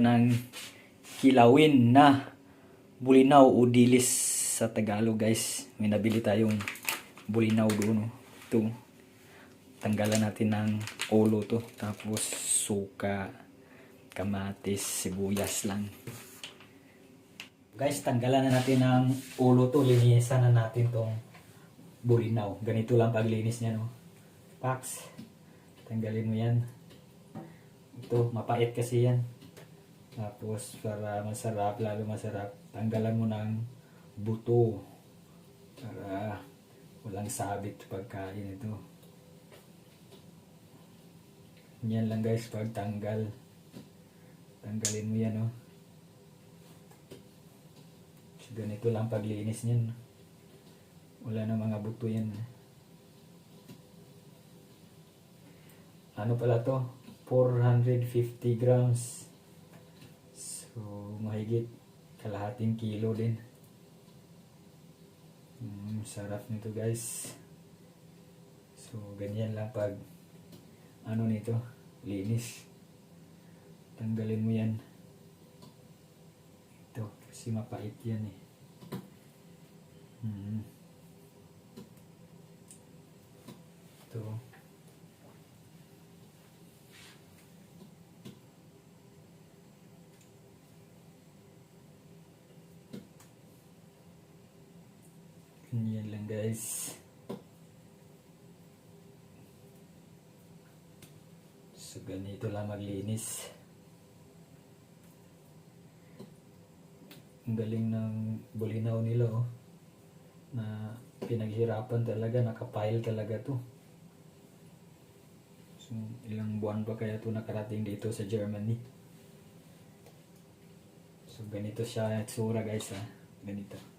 ng kilawin na bulinaw o dilis sa Tagalog guys. May nabili tayong bulinaw doon. oh. Ito. Tanggalan natin ng ulo to. Tapos suka, kamatis, sibuyas lang. Guys, tanggalan na natin ng ulo to. Linisan na natin tong bulinaw. Ganito lang paglinis niya no. Pax. Tanggalin mo yan. Ito, mapait kasi yan. Tapos para masarap, lalo masarap, tanggalan mo ng buto para walang sabit pagkain ito. Yan lang guys, pag tanggal. Tanggalin mo yan oh. So, ganito lang paglinis niyan. Wala na mga buto yan. Ano pala to? 450 grams. So, mahigit kalahating kilo din. Mm, sarap nito guys. So, ganyan lang pag ano nito, linis. Tanggalin mo yan. Ito, kasi mapait yan eh. Mm. Ito. Ganyan lang guys. So ganito lang maglinis. Ang galing ng bulinaw nila oh. Na pinaghirapan talaga, nakapile talaga to. So ilang buwan pa kaya to nakarating dito sa Germany. So ganito siya itsura guys ha. Ganito.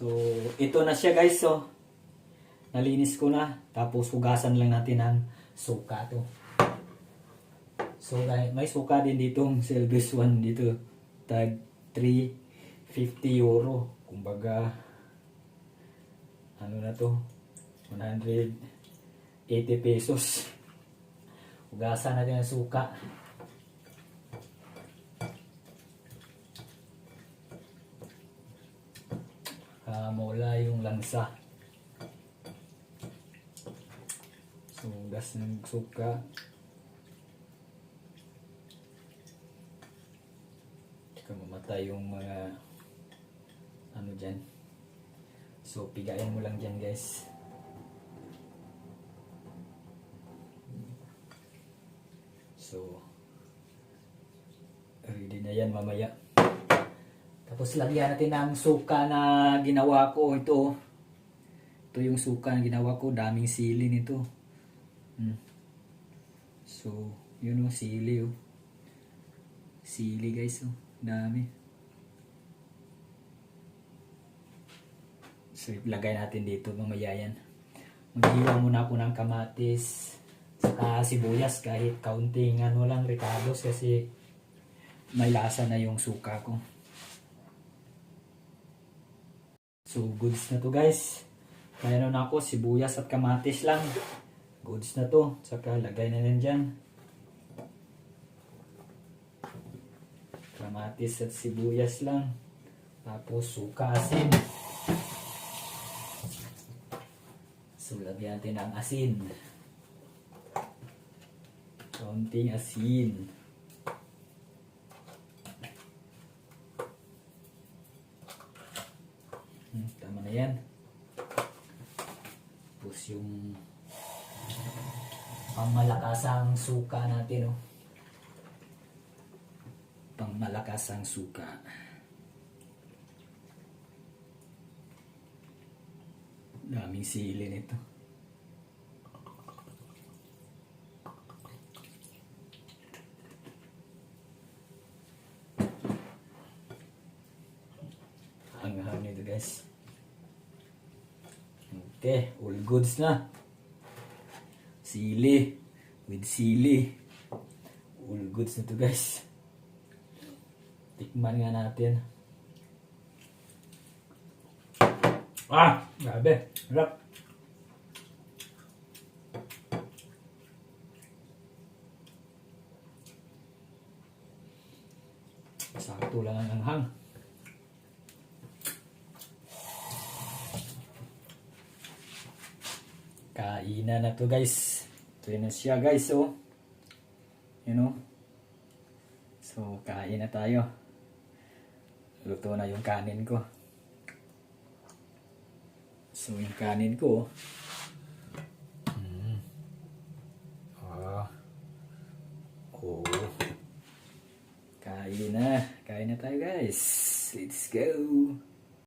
So, ito na siya guys. So, nalinis ko na. Tapos, hugasan lang natin ng suka to. So, may suka din dito. Silvis one dito. Tag 350 euro. Kumbaga, ano na to? 180 pesos. Hugasan natin ang suka. Mawala yung lansa. So, gas ng suka. Tsaka mamatay yung mga ano dyan. So, pigain mo lang dyan guys. So, ready na yan mamaya. Tapos lagyan natin ng suka na ginawa ko. Ito. Ito yung suka na ginawa ko. Daming sili nito. Hmm. So, yun o, sili o. Sili guys o. Dami. So, ilagay natin dito mamaya yan. Maghiwa muna ako ng kamatis. Saka sibuyas kahit kaunting ano lang ricados kasi may lasa na yung suka ko. So, goods na to guys. Mayroon ako sibuyas at kamatis lang. Goods na to. Saka lagay na rin dyan. Kamatis at sibuyas lang. Tapos suka asin. So, lagyan natin ang asin. Kaunting asin. Hmm, tama na yan. Tapos yung pangmalakasang suka natin, oh. Pangmalakasang suka. Daming sili nito. Hanghang nito guys. Okay, all goods na. Sili. With sili. All goods na to guys. Tikman nga natin. Ah! Grabe. Harap. Sakto lang ang hang. Kainan na to guys. Ito na siya guys oh. You know. So kain na tayo. Luto na yung kanin ko. So yung kanin ko. Mm. Ah. Oh. Kain na. Kain na tayo guys. Let's go.